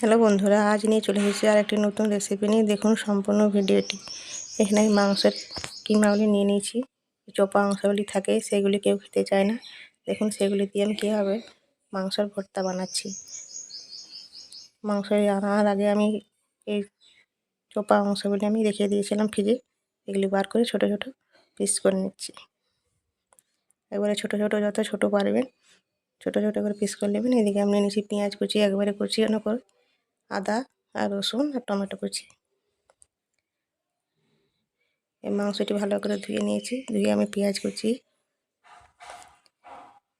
Hello বন্ধুরা, আজ নিয়ে চলে এসেছি আর একটি নতুন রেসিপি নিয়ে। দেখুন সম্পূর্ণ ভিডিওটি। এখানে আমি মাংসের কিমাগুলি নিয়ে নিয়েছি। চোপা অংশগুলি থাকে, সেগুলি কেউ খেতে চায় না। দেখুন, সেগুলি দিয়ে আমি কীভাবে মাংসের ভর্তা বানাচ্ছি। মাংস আনার আগে আমি এই চোপা অংশগুলি আমি রেখে দিয়েছিলাম ফ্রিজে। এগুলি বার করে ছোট ছোট পিস করে নিচ্ছি। একবারে ছোট ছোট, যত ছোট পারবেন, ছোট ছোট করে পিস করে নেবেন। এদিকে আমি নিয়েছি পেঁয়াজ কুচি, একবারে কুচিয়ে করে আদা আর রসুন আর টমেটো কুচি। এই মাংসটি ভালো করে ধুয়ে নিয়েছি। ধুয়ে আমি পেঁয়াজ কুচি,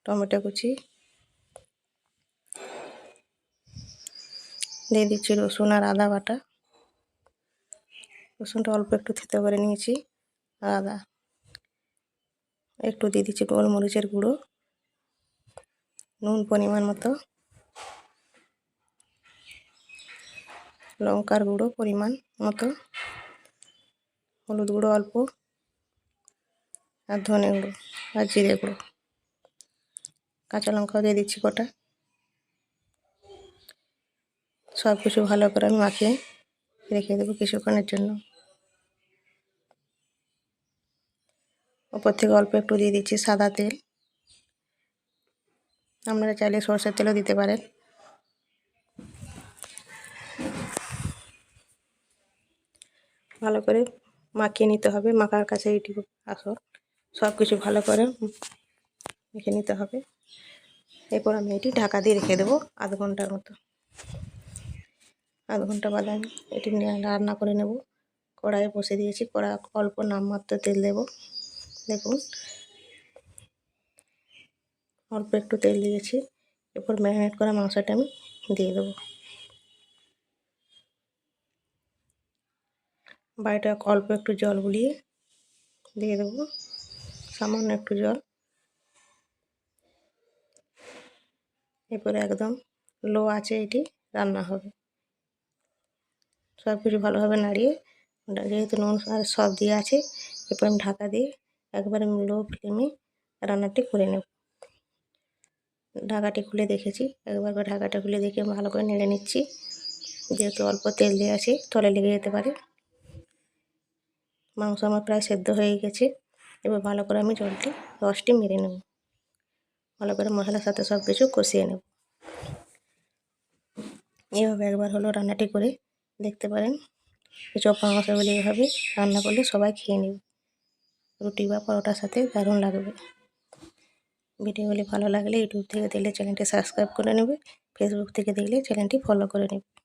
টমেটো কুচি, দিয়ে দিচ্ছি রসুন আর আদা বাটা। রসুনটা অল্প একটু থেতো করে নিয়েছি আর আদা। একটু দিয়ে দিচ্ছি গোলমরিচের গুঁড়ো, নুন পরিমাণ মতো। লঙ্কার গুঁড়ো পরিমাণ মতো, হলুদ গুঁড়ো অল্প, আর ধনে গুঁড়ো আর জিরে গুঁড়ো। কাঁচা লঙ্কাও দিয়ে দিচ্ছি কটা। সব কিছু ভালো করে আমি মাখিয়ে রেখে দেবো কিছুক্ষণের জন্য। ওপর থেকে অল্প একটু দিয়ে দিচ্ছি সাদা তেল। আপনারা চাইলে সরষের তেলও দিতে পারেন। ভালো করে মাখিয়ে নিতে হবে। মাখার কাছে এটি আসো সব কিছু ভালো করে মেখে নিতে হবে। এরপর আমি এটি ঢাকা দিয়ে রেখে দেবো আধ ঘণ্টার মতো। আধ ঘণ্টা বাদে আমি এটি রান্না করে নেব। কড়াইয়ে বসে দিয়েছি, কড়া অল্প নামমাত্র তেল দেব। দেখুন, অল্প একটু তেল দিয়েছি। এরপর ম্যারিনেট করা মাংসটা আমি দিয়ে দেবো। বাড়িটা অল্প একটু জল গুলিয়ে দিয়ে দেবো। সামান্য একটু জল। এরপরে একদম লো আছে এটি রান্না হবে। সব কিছু ভালোভাবে নাড়িয়ে, যেহেতু নুন আর সব দিয়ে আছে, এরপর আমি ঢাকা দিয়ে একবারে লো ফ্লেমে রান্নাটি করে নেব। ঢাকাটি খুলে দেখেছি। একবার করে ঢাকাটা খুলে দেখে ভালো করে নেড়ে নিচ্ছি। যেহেতু অল্প তেল দিয়ে আছে, তলে লেগে যেতে পারে। মাংস আমার প্রায় সেদ্ধ হয়ে গেছে। এবার ভালো করে আমি জলটি, রসটি মেরে নেব। ভালো করে মশলার সাথে সব কিছু কষিয়ে নেব। এভাবে একবার হলো রান্নাটি করে দেখতে পারেন। চপা মশলাগুলি এভাবে রান্না করলে সবাই খেয়ে নেবে। রুটি বা পরোটার সাথে দারুণ লাগবে। ভিডিওগুলি ভালো লাগলে ইউটিউব থেকে দেখলে চ্যানেলটি সাবস্ক্রাইব করে নেবে। ফেসবুক থেকে দেখলে চ্যানেলটি ফলো করে নেবে।